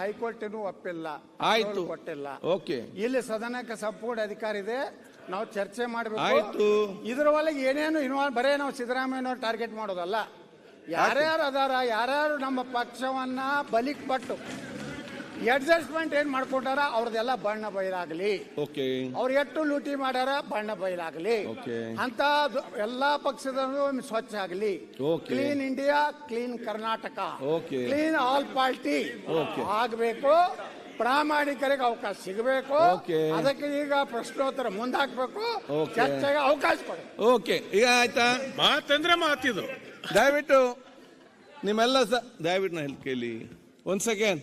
High court ಇನ್ನೂ ಒಪ್ಪಿಲ್ಲ. ಆಯ್ತು. ಕೊಟ್ಟಿಲ್ಲ. ಓಕೆ. ಇಲ್ಲಿ ಸದನಕ್ಕೆ ಸಂಪೂರ್ಣ ಅಧಿಕಾರ ಇದೆ. ನಾವು ಚರ್ಚೆ ಮಾಡಬೇಕು. ಆಯ್ತು. ಇದ್ರ ಒಳಗೆ ಏನೇನು ಇನ್ವಾಲ್ವ್ ಬರೇ ನಾವು ಸಿದ್ದರಾಮಯ್ಯನವ್ರು ಟಾರ್ಗೆಟ್ ಮಾಡೋದಲ್ಲ. ಯಾರ್ಯಾರು ಅದಾರ ಯಾರ್ಯಾರು ನಮ್ಮ ಪಕ್ಷವನ್ನ ಬಲಿಕ್ ಪಟ್ಟು ಅಡ್ಜಸ್ಟ್ಮೆಂಟ್ ಏನ್ ಮಾಡ್ಕೊಟ್ಟಾರ? ಅವ್ರದೆಲ್ಲ ಬಣ್ಣ ಬಯಲಾಗಲಿ. ಓಕೆ ಅವ್ರು ಎಷ್ಟು ಲೂಟಿ ಮಾಡ್ಯಾರ ಬಣ್ಣ ಬಯಲಾಗಲಿ. Okay. ಅಂತ ಎಲ್ಲಾ ಪಕ್ಷದ ಸ್ವಚ್ಛ ಆಗಲಿ. Okay. Clean India clean Karnataka Okay. Clean all party Okay. ಆಗಬೇಕು ಪ್ರಾಮಾಣಿಕರಿಗೆ ಅವಕಾಶ ಸಿಗಬೇಕು. Okay. ಅದಕ್ಕೆ ಈಗ ಪ್ರಶ್ನೋತ್ತರ ಮುಂದಾಕ್ಬೇಕು Okay. ಚರ್ಚೆಗೆ ಅವಕಾಶ ಕೊಡಿ. ಓಕೆ ಈಗ ಆಯ್ತಾ? ಮಾತಂದ್ರೆ ಮಾತಿದು. ದಯವಿಟ್ಟು ನಿಮ್ಮೆಲ್ಲ ಸ ದಯವಿಟ್ಟು ನಾನು ಹೇಳಿ ಕೇಳಿ. ಒಂದು ಸೆಕೆಂಡ್